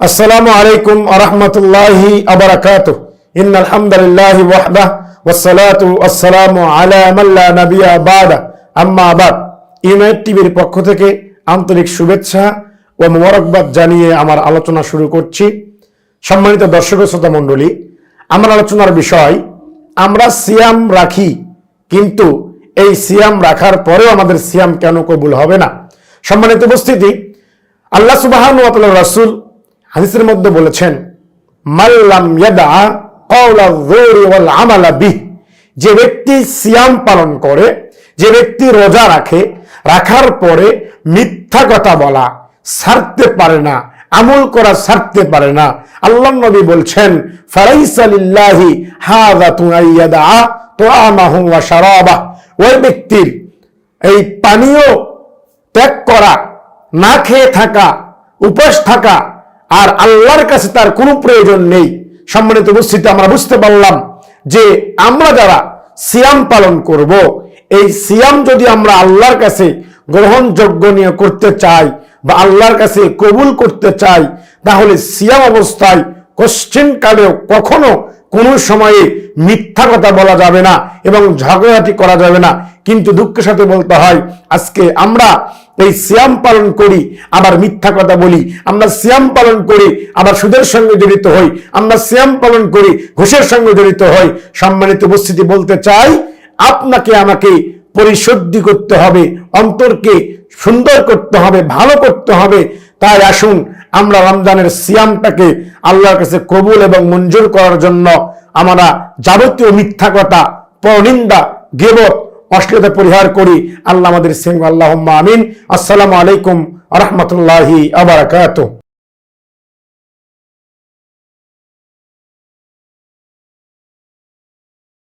আসসালামু আলাইকুম আরহামতুল্লাহি আবরাকাত ইন আলহামদুলিল্লাহি ওয়াহদা ওয়াসসালাতু ওয়াসসালামু আলা মাল্লা নাবিয়া বাদা। আম্মা বাদ। ইউনাইট টিভির পক্ষ থেকে আন্তরিক শুভেচ্ছা ও মোবারকবাদ জানিয়ে আমার আলোচনা শুরু করছি। সম্মানিত দর্শক শ্রোতা মণ্ডলী, আমার আলোচনার বিষয়, আমরা সিয়াম রাখি, কিন্তু এই সিয়াম রাখার পরেও আমাদের সিয়াম কেন কবুল হবে না? সম্মানিত উপস্থিতি, আল্লাহ সুবাহান রাসূল হাদিসের মধ্যে বলেছেন মাল্লাম ইয়াদা আমালা বিহ। যে ব্যক্তি সিয়াম পালন করে, যে ব্যক্তি রোজা রাখে, রাখার পরে মিথ্যা কথা বলা ছাড়তে পারে না, আমল করা ছাড়তে পারে না। আল্লাহ নবী বলছেন ফারাইসা লিল্লাহি হাযা তুনাইয়াদা তুআমাহু ওয়া শারাবাহ। ওই ব্যক্তির এই পানীয় ত্যাগ করা, না খেয়ে থাকা, উপোস থাকা আর আল্লাহর কাছে তার কোনো প্রয়োজন নেই। সম্মানিত উপস্থিতি, আমরা বুঝতে পারলাম যে আমরা যারা সিয়াম পালন করব, এই সিয়াম যদি আমরা আল্লাহর কাছে গ্রহণযোগ্য নিয়ে করতে চাই বা আল্লাহর কাছে কবুল করতে চাই, তাহলে সিয়াম অবস্থায় কোশ্চেন কালেও কখনো কোনো সময়ে মিথ্যা কথা বলা যাবে না এবং ঝগড়াটি করা যাবে না। কিন্তু দুঃখের সাথে বলতে হয়, আজকে আমরা এই সিয়াম পালন করি, আবার মিথ্যা কথা বলি। আমরা সিয়াম পালন করি, আবার সুদের সঙ্গে জড়িত হই। আমরা সিয়াম পালন করি, ঘুষের সঙ্গে জড়িত হই। সম্মানিত উপস্থিতি বলতে চাই, আপনাকে আমাকে পরিশুদ্ধি করতে হবে, অন্তরকে সুন্দর করতে হবে, ভালো করতে হবে। তাই আসুন, আমরা রমজানের সিয়ামটাকে আল্লাহর কাছে কবুল এবং মঞ্জুর করার জন্য আমরা যাবতীয় মিথ্যা কথা, পরনিন্দা, গেবত অশ্লীলতা পরিহার করি। আল্লাহ আমাদের সিং আল্লাহ আমিন। আসসালামু আলাইকুম রহমতুল্লাহি আবরাকাত